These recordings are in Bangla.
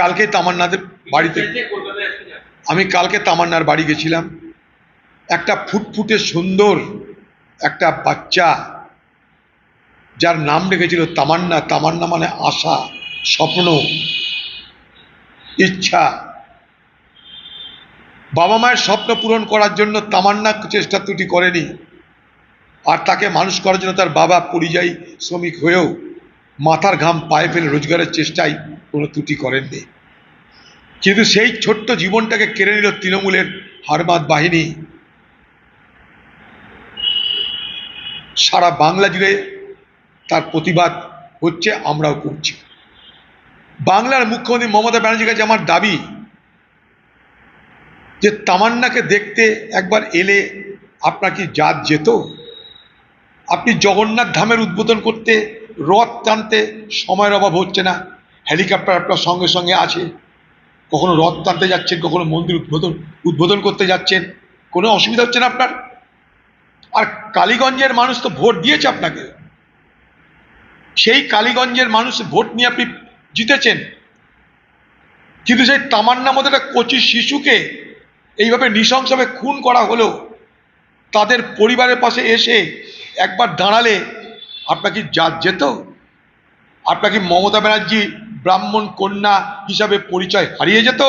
কালকে তামান্নাদের বাড়িতে আমি কালকে তামান্নার বাড়ি গেছিলাম। একটা ফুটফুটে সুন্দর একটা বাচ্চা যার নাম রেখেছিল তামান্না। তামান্না মানে আশা স্বপ্ন ইচ্ছা। বাবা মায়ের স্বপ্ন পূরণ করার জন্য তামান্না চেষ্টা ত্রুটি করেনি। আর তাকে মানুষ করার জন্য তার বাবা পরিযায়ী শ্রমিক হয়েও মাথার ঘাম পায়ে ফেলে রোজগারের চেষ্টায় কোনো ত্রুটি করেননি। কিন্তু সেই ছোট্ট জীবনটাকে কেড়ে নিল তৃণমূলের হারমাত বাহিনী। সারা বাংলা জুড়ে তার প্রতিবাদ হচ্ছে, আমরাও করছি। বাংলার মুখ্যমন্ত্রী মমতা ব্যানার্জির কাছে আমার দাবি যে, তামান্নাকে দেখতে একবার এলে আপনার কি জাত যেত? আপনি জগন্নাথ ধামের উদ্বোধন করতে রথ টানতে সময়ের অভাব হচ্ছে না। হেলিকপ্টার আপনার সঙ্গে সঙ্গে আছে। কখনো রথ টানতে যাচ্ছেন, কখনো মন্দির উদ্বোধন উদ্বোধন করতে যাচ্ছেন। কোনো অসুবিধা হচ্ছে না আপনার? আর কালীগঞ্জের মানুষ তো ভোট দিয়েছে আপনাকে। সেই কালীগঞ্জের মানুষ ভোট নিয়ে আপনি জিতেছেন। কিন্তু সেই তামান্না মতো একটা কচি শিশুকে এইভাবে নৃশংসভাবে খুন করা হলো, তাদের পরিবারের পাশে এসে একবার দাঁড়ালে আপনার কি জাত যেত আপনার কি মমতা ব্যানার্জি ব্রাহ্মণ কন্যা হিসাবে পরিচয় হারিয়ে যেত?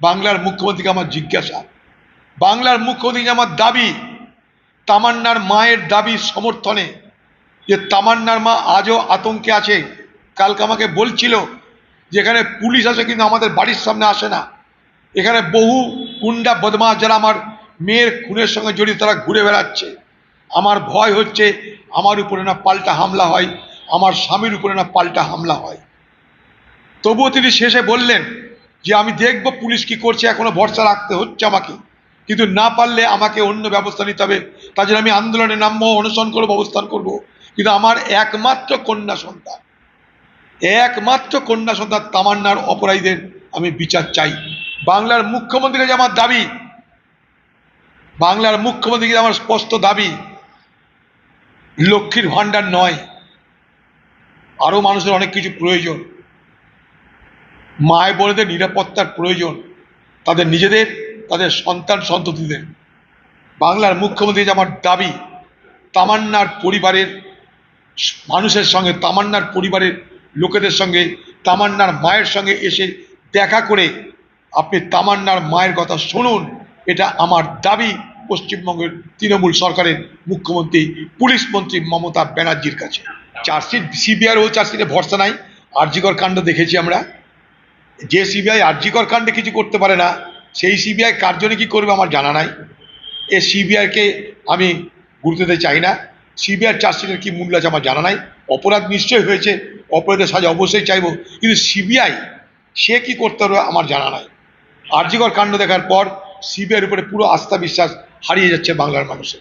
বাংলার মুখ্যমন্ত্রীকে আমার জিজ্ঞাসা। বাংলার মুখ্যমন্ত্রীকে আমার দাবি, তামান্নার মায়ের দাবি সমর্থনে যে তামান্নার মা আজও আতঙ্কে আছে। কালকে আমাকে বলছিল যে এখানে পুলিশ আসে কিন্তু আমাদের বাড়ির সামনে আসে না। এখানে বহু গুন্ডা বদমাস যারা আমার মেয়ের খুনের সঙ্গে জড়িত তারা ঘুরে বেড়াচ্ছে। আমার ভয় হচ্ছে, আমার উপরে না পাল্টা হামলা হয়, আমার স্বামীর উপরে না পাল্টা হামলা হয়। তবুও তিনি শেষে বললেন যে, আমি দেখব পুলিশ কি করছে, এখনও ভরসা রাখতে হচ্ছে আমাকে। কিন্তু না পারলে আমাকে অন্য ব্যবস্থা নিতে হবে। তার জন্য আমি আন্দোলনে নামবো অনুসরণ করব, অবস্থান করব। কিন্তু আমার একমাত্র কন্যা সন্তান, একমাত্র কন্যা সন্তান তামান্নার অপরাধীদের আমি বিচার চাই। বাংলার মুখ্যমন্ত্রীর কাছে আমার দাবি, বাংলার মুখ্যমন্ত্রীর আমার স্পষ্ট দাবি, লক্ষ্মীর ভাণ্ডার নয়। আরও মানুষের অনেক কিছু প্রয়োজন। মায় বোনেদের নিরাপত্তার প্রয়োজন, তাদের নিজেদের, তাদের সন্তান সন্ততিদের। বাংলার মুখ্যমন্ত্রী আমার দাবি, তামান্নার পরিবারের মানুষের সঙ্গে, তামান্নার পরিবারের লোকেদের সঙ্গে, তামান্নার মায়ের সঙ্গে এসে দেখা করে আপনি তামান্নার মায়ের কথা শুনুন, এটা আমার দাবি পশ্চিমবঙ্গের তৃণমূল সরকারের মুখ্যমন্ত্রী, পুলিশ মন্ত্রী মমতা ব্যানার্জির কাছে। চার্জশিট সিবিআই ও চার্জশিটে ভরসা নাই, আরজিকর কাণ্ড দেখেছি আমরা। যে সিবিআই আরজিকর কাণ্ডে কিছু করতে পারে না, সেই সিবিআই কার জন্য কী করবে আমার জানা নাই। এ সিবিআইকে আমি গুরুত্ব দিতে চাই না। সিবিআই চার্জশিটের কী মূল্য আছে আমার জানা নাই। অপরাধ নিশ্চয়ই হয়েছে, অপরাধের সাজা অবশ্যই চাইব, কিন্তু সিবিআই সে কি করতে পারবে আমার জানা নাই। আরজিকর কাণ্ড দেখার পর সিবিআইয়ের উপরে পুরো আস্থা বিশ্বাস হারিয়ে যাচ্ছে বাংলার মানুষের।